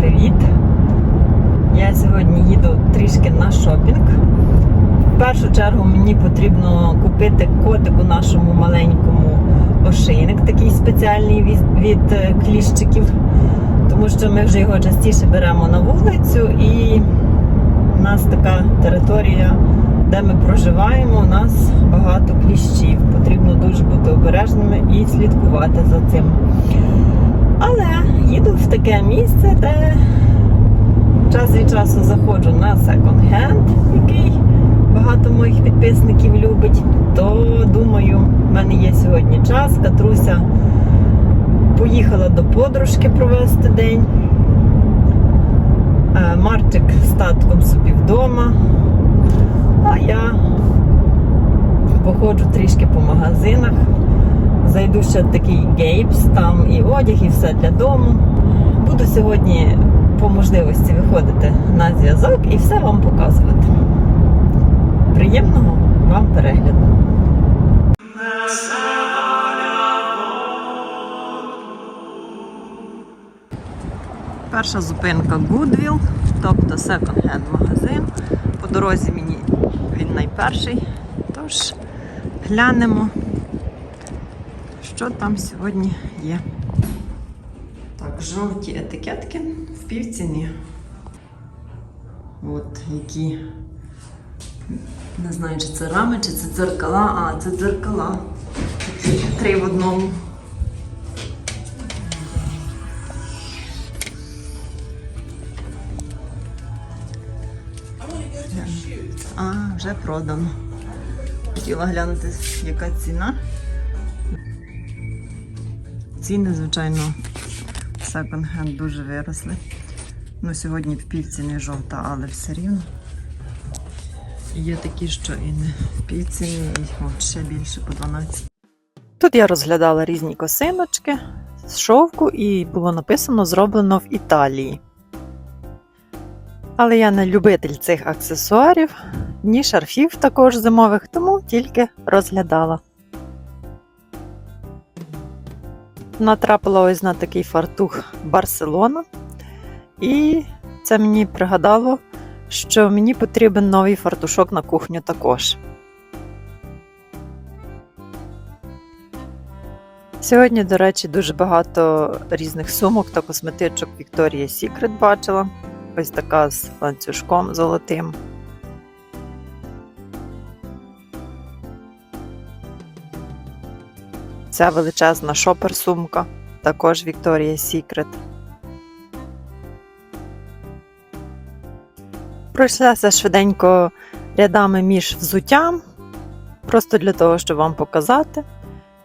привіт! Я сьогодні їду трішки на шопінг. В першу чергу мені потрібно купити котику нашому маленькому ошейник, такий спеціальний від, від е, кліщиків, тому що ми вже його частіше беремо на вулицю і в нас така територія, де ми проживаємо, у нас багато кліщів. Потрібно дуже бути обережними і слідкувати за цим. Але їду в таке місце, де час від часу заходжу на секонд-хенд, який багато моїх підписників любить. То думаю, в мене є сьогодні час. Катруся поїхала до подружки провести день. Е, Марчик з татком собі вдома. А я походжу трішки по магазинах. Зайду ще такий гейпс, там і одяг, і все для дому. Буду сьогодні по можливості виходити на зв'язок і все вам показувати. Приємного вам перегляду! Перша зупинка Goodwill, тобто секонд-хенд магазин. По дорозі мені він найперший. Тож глянемо, що там сьогодні є. Так, жовті етикетки в півціні. От які. Не знаю, чи це рами, чи це дзеркала. А, це дзеркала. Три в одному. А, вже продано. Хотіла глянути, яка ціна. Ціни, звичайно, секонд-хенд дуже виросли. Ну, сьогодні в півціні жовта, але все рівно. Є такі, що і не в півціні, і ще більше по 12. Тут я розглядала різні косиночки з шовку, і було написано зроблено в Італії. Але я не любитель цих аксесуарів, ні шарфів також зимових, тому тільки розглядала. Натрапила ось на такий фартух Барселона, і це мені пригадало, що мені потрібен новий фартушок на кухню також. Сьогодні, до речі, дуже багато різних сумок та косметичок Victoria's Secret бачила. Ось така з ланцюжком золотим. Ця величезна шопер-сумка, також Victoria's Secret. Пройшлася швиденько рядами між взуттям, просто для того, щоб вам показати.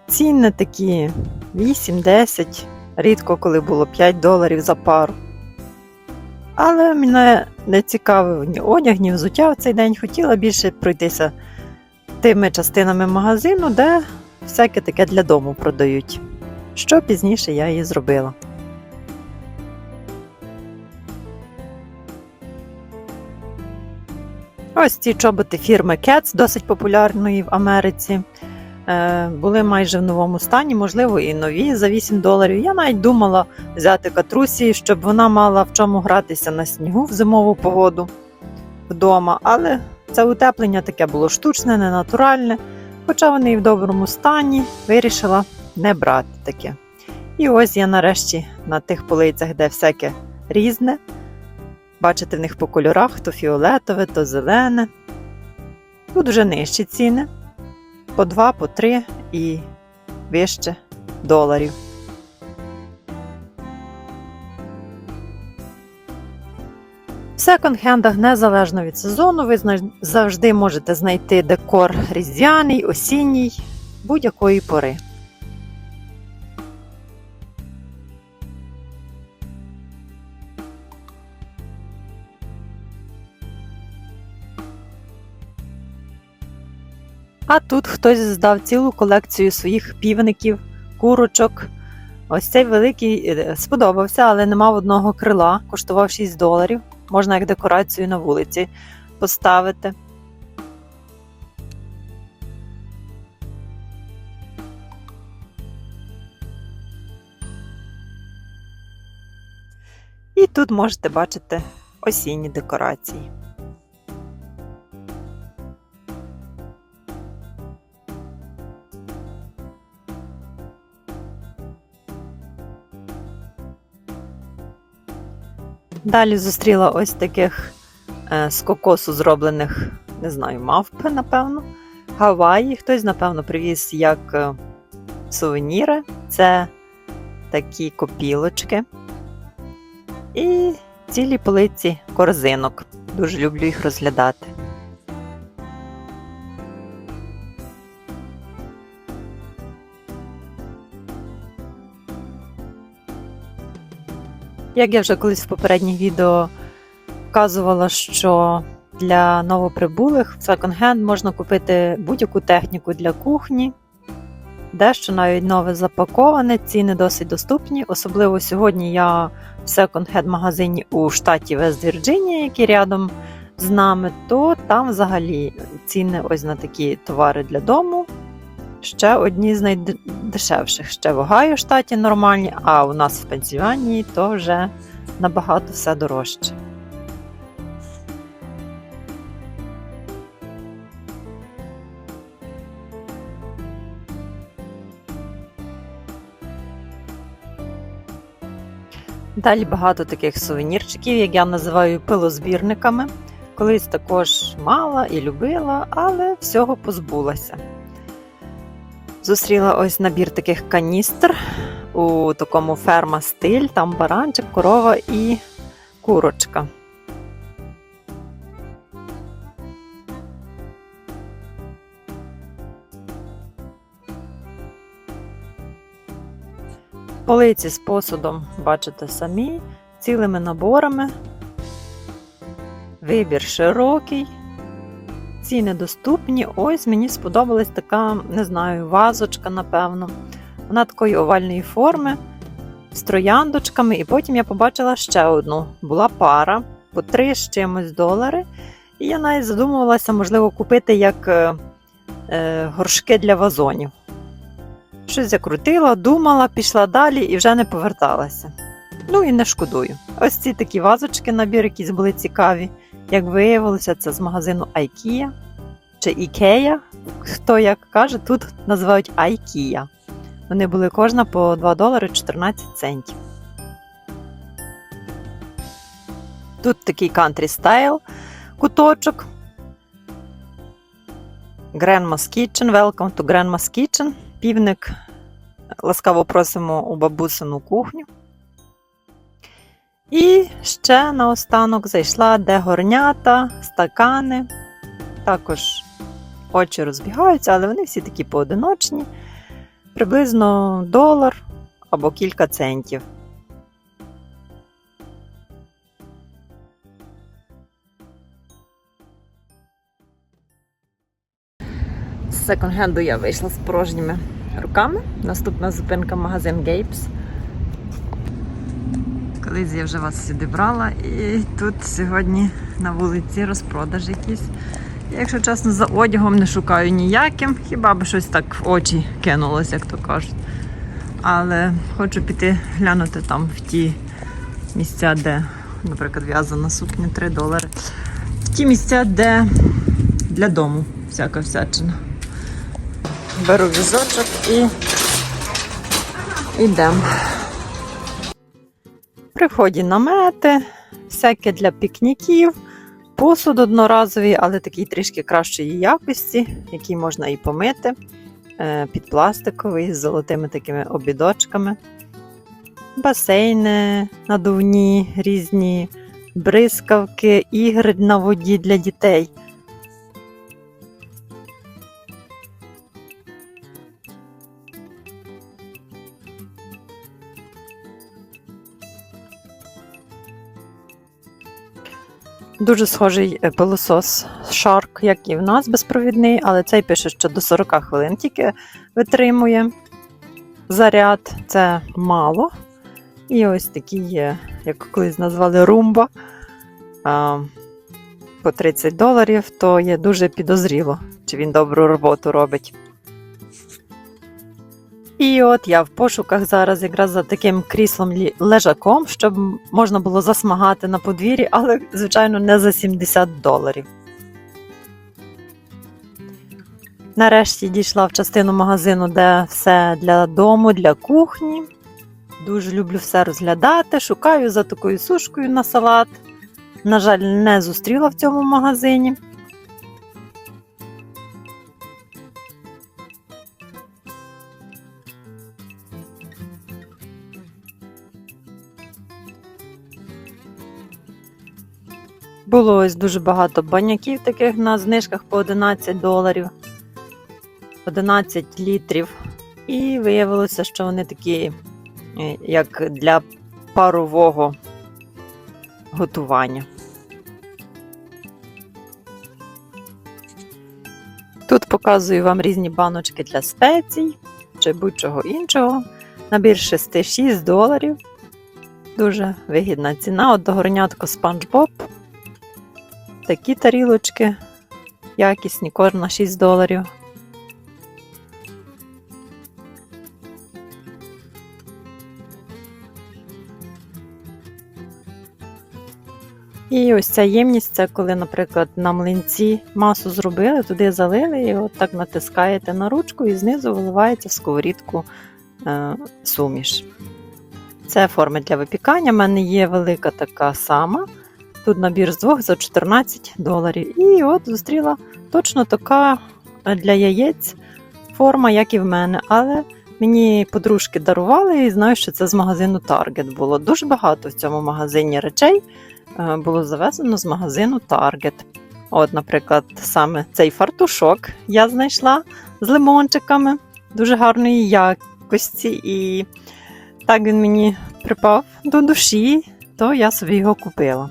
Ціни такі 8-10, рідко коли було 5 доларів за пару. Але мене не цікавив ні одяг, ні взуття в цей день. Хотіла більше пройтися тими частинами магазину, де всяке таке для дому продають. Що пізніше я і зробила. Ось ці чоботи фірми Cats, досить популярної в Америці. Е, Були майже в новому стані, можливо, і нові за 8 доларів. Я навіть думала взяти катрусі, щоб вона мала в чому гратися на снігу в зимову погоду вдома. Але це утеплення таке було штучне, ненатуральне. Хоча вони і в доброму стані, вирішила не брати таке. І ось я нарешті на тих полицях, де всяке різне. Бачите в них по кольорах то фіолетове, то зелене. Тут вже нижчі ціни. По 2, по 3 і вище доларів. Секонд-хендах незалежно від сезону, ви завжди можете знайти декор різдвяний, осінній, будь-якої пори. А тут хтось здав цілу колекцію своїх півників, курочок. Ось цей великий е, сподобався, але не мав одного крила, коштував 6 доларів. Можна як декорацію на вулиці поставити. І тут можете бачити осінні декорації. Далі зустріла ось таких е, з кокосу зроблених, не знаю, мавпи, напевно. Гаваї. Хтось, напевно, привіз як е, сувеніри. Це такі копілочки. І цілі полиці корзинок. Дуже люблю їх розглядати. Як я вже колись в попередніх відео вказувала, що для новоприбулих в секонд-хенд можна купити будь-яку техніку для кухні, дещо навіть нове запаковане, ціни досить доступні. Особливо сьогодні я в секонд-хенд магазині у штаті Вест-Вірджинія, який рядом з нами, то там взагалі ціни ось на такі товари для дому. Ще одні з найдешевших. Ще в Огайо штаті нормальні, а у нас в Пенсільванії то вже набагато все дорожче. Далі багато таких сувенірчиків, як я називаю пилозбірниками. Колись також мала і любила, але всього позбулася. Зустріла ось набір таких каністр у такому ферма стиль, там баранчик, корова і курочка. Полиці з посудом бачите самі, цілими наборами. Вибір широкий, ціни доступні. Ось мені сподобалась така, не знаю, вазочка, напевно. Вона такої овальної форми з трояндочками, і потім я побачила ще одну. Була пара по три з чимось долари. І я навіть задумувалася, можливо, купити як е, е, горшки для вазонів. Щось закрутила, думала, пішла далі і вже не поверталася. Ну і не шкодую. Ось ці такі вазочки, набір, якісь були цікаві. Як виявилося, це з магазину IKEA чи IKEA. Хто як каже, тут називають IKEA. Вони були кожна по 2 долари 14 центів. Тут такий country style куточок. Grandma's Kitchen. Welcome to Grandma's Kitchen. Півник. Ласкаво просимо у бабусину кухню. І ще наостанок зайшла, де горнята, стакани. Також очі розбігаються, але вони всі такі поодиночні. Приблизно долар або кілька центів. З секонд-хенду я вийшла з порожніми руками. Наступна зупинка магазин Gapes. Колись я вже вас сюди брала, і тут сьогодні на вулиці розпродаж якийсь. Я, якщо чесно, за одягом не шукаю ніяким, хіба би щось так в очі кинулося, як то кажуть. Але хочу піти глянути там в ті місця, де, наприклад, в'язана сукня 3 долари. В ті місця, де для дому всяка всячина. Беру візочок і йдемо. При вході намети, всяке для пікніків, посуд одноразовий, але такий трішки кращої якості, який можна і помити, е, під пластиковий з золотими такими обідочками, басейни надувні, різні бризкавки, ігри на воді для дітей. Дуже схожий е, пилосос Shark, як і в нас безпровідний, але цей пише, що до 40 хвилин тільки витримує заряд. Це мало. І ось такі є, як колись назвали румба по 30 доларів, то є дуже підозріло, чи він добру роботу робить. І от я в пошуках зараз якраз за таким кріслом лежаком, щоб можна було засмагати на подвір'ї, але, звичайно, не за 70 доларів. Нарешті дійшла в частину магазину, де все для дому, для кухні. Дуже люблю все розглядати. Шукаю за такою сушкою на салат. На жаль, не зустріла в цьому магазині. Було ось дуже багато баняків таких на знижках по 11 доларів, 11 літрів. І виявилося, що вони такі, е, як для парового готування. Тут показую вам різні баночки для спецій чи будь-чого іншого. Набір 6-6 доларів. Дуже вигідна ціна. От до горнятко Спанч Боб. Такі тарілочки якісні, кожна 6 доларів. І ось ця ємність це коли, наприклад, на млинці масу зробили, туди залили і от так натискаєте на ручку і знизу виливається в сковорідку е, суміш. Це форми для випікання. У мене є велика така сама. Тут набір з двох за 14 доларів. І от зустріла точно така для яєць форма, як і в мене. Але мені подружки дарували і знаю, що це з магазину Target було. Дуже багато в цьому магазині речей е, було завезено з магазину Target. От, наприклад, саме цей фартушок я знайшла з лимончиками дуже гарної якості. І так він мені припав до душі, то я собі його купила.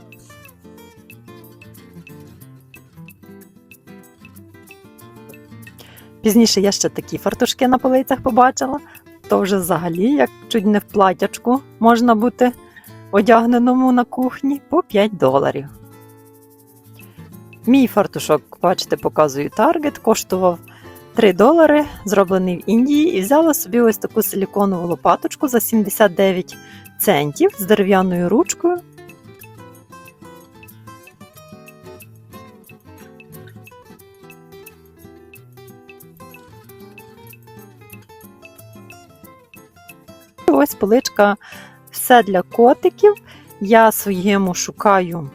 Пізніше я ще такі фартушки на полицях побачила. То вже взагалі, як чуть не в платячку, можна бути одягненому на кухні по 5 доларів. Мій фартушок, бачите, показую Target, коштував 3 долари, зроблений в Індії, і взяла собі ось таку силіконову лопаточку за 79 центів з дерев'яною ручкою. Ось поличка все для котиків. Я своєму шукаю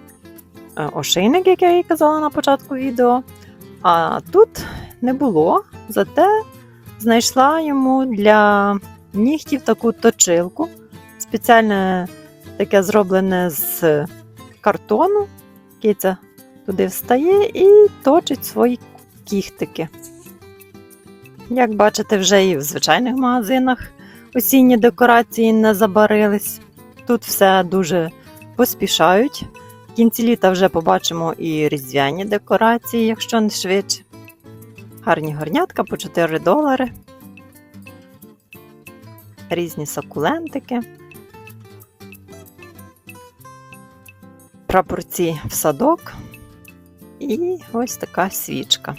е, ошейник, як я і казала на початку відео. А тут не було, зате знайшла йому для нігтів таку точилку. Спеціальне таке зроблене з картону. Киця туди встає і точить свої кіхтики. Як бачите, вже і в звичайних магазинах осінні декорації не забарились. Тут все дуже поспішають. В кінці літа вже побачимо і різдвяні декорації, якщо не швидше. Гарні горнятка по 4 долари. Різні сакулентики. Прапорці в садок. І ось така свічка.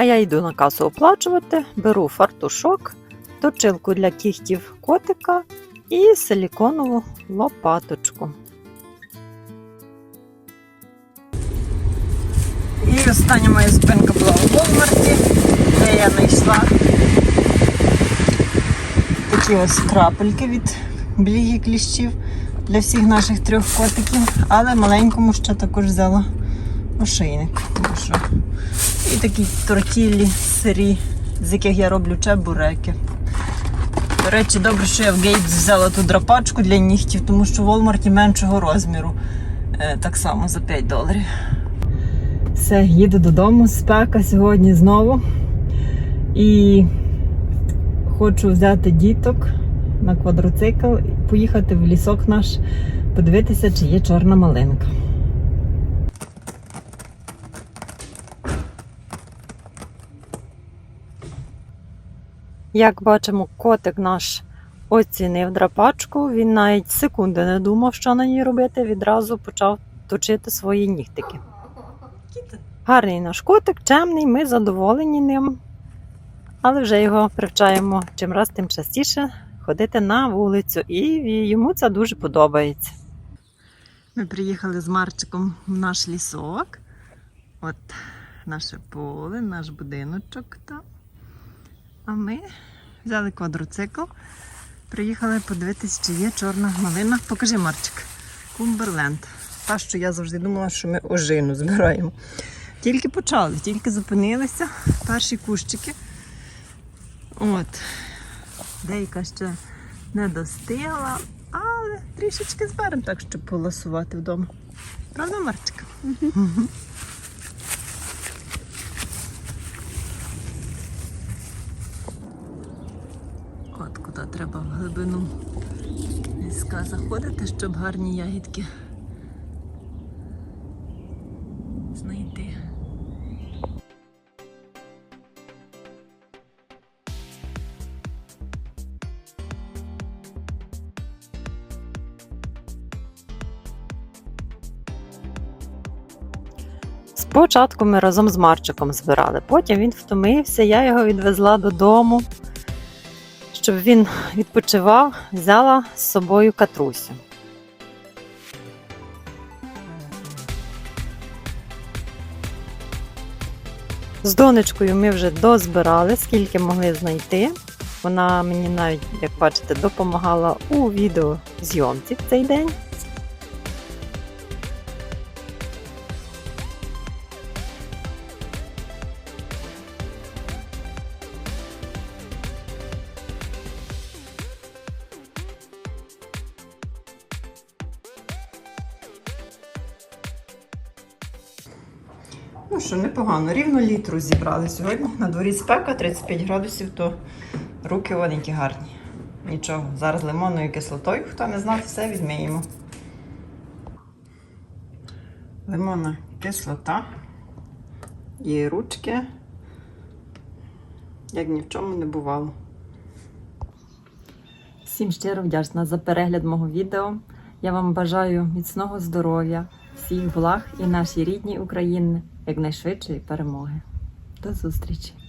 А я йду на касу оплачувати, беру фартушок, точилку для кігтів котика і силіконову лопаточку. І остання моя зупинка була у Волмарті, де я знайшла такі ось крапельки від бліги кліщів для всіх наших трьох котиків, але маленькому ще також взяла ошейник. І такі тортіллі сирі, з яких я роблю чебуреки. До речі, добре, що я в Гейтс взяла ту драпачку для нігтів, тому що в Walmart меншого розміру. Е, так само за 5 доларів. Все, їду додому. Спека сьогодні знову. І хочу взяти діток на квадроцикл поїхати в лісок наш, подивитися, чи є чорна малинка. Як бачимо, котик наш оцінив драпачку. Він навіть секунди не думав, що на ній робити. Відразу почав точити свої нігтики. Гарний наш котик, чемний, ми задоволені ним. Але вже його привчаємо чим раз тим частіше ходити на вулицю, і йому це дуже подобається. Ми приїхали з Марчиком в наш лісок. От наше поле, наш будиночок там. А ми взяли квадроцикл, приїхали подивитись, чи є чорна малина. Покажи, Марчик, Кумберленд. Та, що я завжди думала, що ми ожину збираємо. Тільки почали, тільки зупинилися, перші кущики. От. Деяка ще не достигла, але трішечки зберемо так, щоб поласувати вдома. Правда, Марчика? Угу. От куди треба в глибину. Ліска заходити, щоб гарні ягідки знайти. Спочатку ми разом з Марчиком збирали, потім він втомився, я його відвезла додому, щоб він відпочивав, взяла з собою катрусю. З донечкою ми вже дозбирали, скільки могли знайти. Вона мені навіть, як бачите, допомагала у відеозйомці в цей день. Непогано, рівно літру зібрали сьогодні. На дворі спека 35 градусів, то руки оденькі гарні. Нічого, зараз лимонною кислотою, хто не знав, все візьмемо. Лимонна кислота і ручки, як ні в чому не бувало. Всім щиро вдячна за перегляд мого відео. Я вам бажаю міцного здоров'я, всіх благ і нашій рідній Україні якнайшвидшої перемоги. До зустрічі!